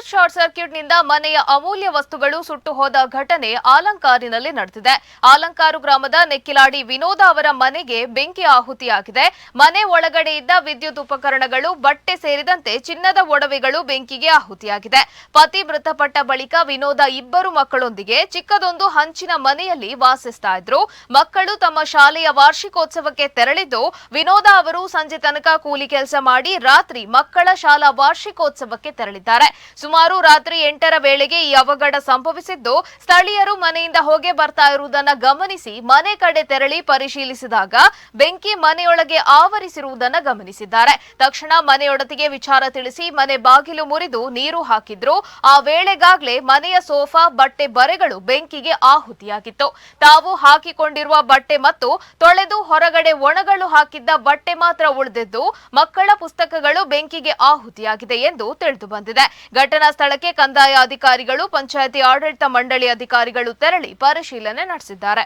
ವಿದ್ಯುತ್ ಶಾರ್ಟ್ ಸರ್ಕ್ಯೂಟ್ನಿಂದ ಮನೆಯ ಅಮೂಲ್ಯ ವಸ್ತುಗಳು ಸುಟ್ಟು ಹೋದ ಘಟನೆ ಆಲಂಕಾರಿನಲ್ಲಿ ನಡೆದಿದೆ. ಆಲಂಕಾರು ಗ್ರಾಮದ ನೆಕ್ಕಿಲಾಡಿ ವಿನೋದ ಅವರ ಮನೆಗೆ ಬೆಂಕಿ ಆಹುತಿಯಾಗಿದೆ. ಮನೆ ಒಳಗಡೆ ಇದ್ದ ವಿದ್ಯುತ್ ಉಪಕರಣಗಳು ಬಟ್ಟೆ ಸೇರಿದಂತೆ ಚಿನ್ನದ ಒಡವೆಗಳು ಬೆಂಕಿಗೆ ಆಹುತಿಯಾಗಿದೆ. ಪತಿ ಮೃತಪಟ್ಟ ಬಳಿಕ ವಿನೋದ ಇಬ್ಬರು ಮಕ್ಕಳೊಂದಿಗೆ ಚಿಕ್ಕದೊಂದು ಹಂಚಿನ ಮನೆಯಲ್ಲಿ ವಾಸಿಸ್ತಾ ಇದ್ರು. ಮಕ್ಕಳು ತಮ್ಮ ಶಾಲೆಯ ವಾರ್ಷಿಕೋತ್ಸವಕ್ಕೆ ತೆರಳಿದ್ದು, ವಿನೋದ ಅವರು ಸಂಜೆ ತನಕ ಕೂಲಿ ಕೆಲಸ ಮಾಡಿ ರಾತ್ರಿ ಮಕ್ಕಳ ಶಾಲಾ ವಾರ್ಷಿಕೋತ್ಸವಕ್ಕೆ ತೆರಳಿದ್ದಾರೆ. ಸುಮಾರು ರಾತ್ರಿ ಎಂಟರ ವೇಳೆಗೆ ಈ ಅವಘಡ ಸಂಭವಿಸಿದ್ದು, ಸ್ಥಳೀಯರು ಮನೆಯಿಂದ ಹೊಗೆ ಬರ್ತಾ ಇರುವುದನ್ನು ಗಮನಿಸಿ ಮನೆ ಕಡೆ ತೆರಳಿ ಪರಿಶೀಲಿಸಿದಾಗ ಬೆಂಕಿ ಮನೆಯೊಳಗೆ ಆವರಿಸಿರುವುದನ್ನ ಗಮನಿಸಿದ್ದಾರೆ. ತಕ್ಷಣ ಮನೆಯೊಡತಿಗೆ ವಿಚಾರ ತಿಳಿಸಿ ಮನೆ ಬಾಗಿಲು ಮುರಿದು ನೀರು ಹಾಕಿದ್ರು. ಆ ವೇಳೆಗಾಗಲೇ ಮನೆಯ ಸೋಫಾ, ಬಟ್ಟೆ ಬರೆಗಳು ಬೆಂಕಿಗೆ ಆಹುತಿಯಾಗಿತ್ತು. ತಾವು ಹಾಕಿಕೊಂಡಿರುವ ಬಟ್ಟೆ ಮತ್ತು ತೊಳೆದು ಹೊರಗಡೆ ಒಣಗಳು ಹಾಕಿದ್ದ ಬಟ್ಟೆ ಮಾತ್ರ ಉಳಿದಿದ್ದು, ಮಕ್ಕಳ ಪುಸ್ತಕಗಳು ಬೆಂಕಿಗೆ ಆಹುತಿಯಾಗಿದೆ ಎಂದು ತಿಳಿದು ಬಂದಿದೆ ಘಟನಾ ಸ್ಥಳಕ್ಕೆ ಕಂದಾಯ ಅಧಿಕಾರಿಗಳು ಪಂಚಾಯಿತಿ ಆಡಳಿತ ಮಂಡಳಿ ಅಧಿಕಾರಿಗಳು ತೆರಳಿ ಪರಿಶೀಲನೆ ನಡೆಸಿದ್ದಾರೆ.